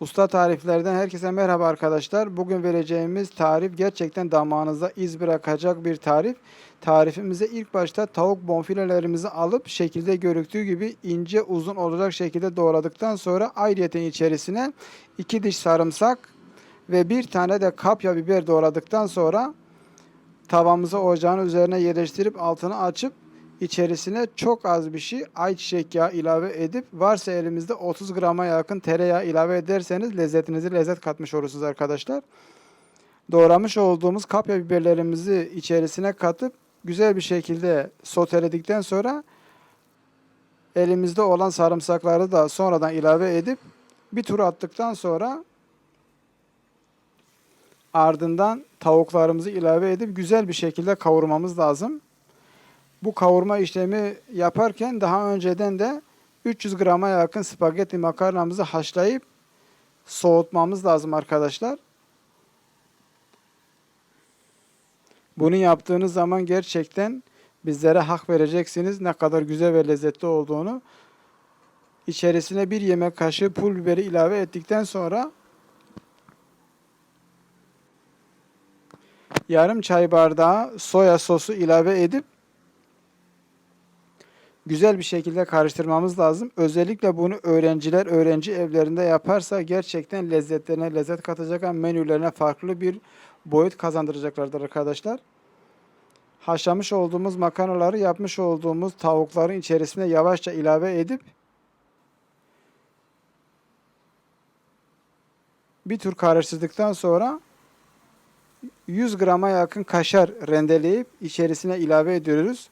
Usta tariflerden herkese merhaba arkadaşlar. Bugün vereceğimiz tarif gerçekten damağınıza iz bırakacak bir tarif. Tarifimize ilk başta tavuk bonfilelerimizi alıp şekilde görüktüğü gibi ince uzun olacak şekilde doğradıktan sonra ayrıyeten içerisine iki diş sarımsak ve bir tane de kapya biber doğradıktan sonra tavamızı ocağın üzerine yerleştirip altını açıp içerisine çok az bir şey ayçiçek yağı ilave edip varsa elimizde 30 grama yakın tereyağı ilave ederseniz lezzetinizi lezzet katmış olursunuz arkadaşlar. Doğramış olduğumuz kapya biberlerimizi içerisine katıp güzel bir şekilde soteledikten sonra elimizde olan sarımsakları da sonradan ilave edip bir tur attıktan sonra ardından tavuklarımızı ilave edip güzel bir şekilde kavurmamız lazım. Bu kavurma işlemi yaparken daha önceden de 300 grama yakın spagetti makarnamızı haşlayıp soğutmamız lazım arkadaşlar. Bunu yaptığınız zaman gerçekten bizlere hak vereceksiniz ne kadar güzel ve lezzetli olduğunu. İçerisine bir yemek kaşığı pul biberi ilave ettikten sonra yarım çay bardağı soya sosu ilave edip güzel bir şekilde karıştırmamız lazım. Özellikle bunu öğrenciler öğrenci evlerinde yaparsa gerçekten lezzetlerine lezzet katacak hem menülerine farklı bir boyut kazandıracaklardır arkadaşlar. Haşlamış olduğumuz makarnaları yapmış olduğumuz tavukların içerisine yavaşça ilave edip bir tur karıştırdıktan sonra 100 grama yakın kaşar rendeleyip içerisine ilave ediyoruz.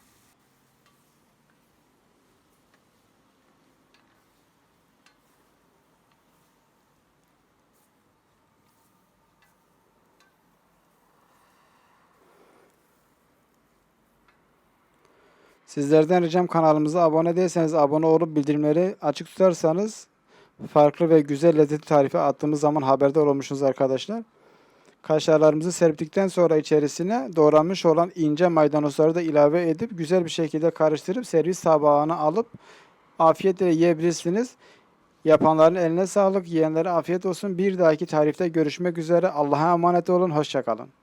Sizlerden ricam kanalımıza abone değilseniz abone olup bildirimleri açık tutarsanız farklı ve güzel lezzetli tarifi attığımız zaman haberdar olmuşsunuz arkadaşlar. Kaşarlarımızı serptikten sonra içerisine doğranmış olan ince maydanozları da ilave edip güzel bir şekilde karıştırıp servis tabağına alıp afiyetle yiyebilirsiniz. Yapanların eline sağlık, yiyenlere afiyet olsun. Bir dahaki tarifte görüşmek üzere. Allah'a emanet olun. Hoşçakalın.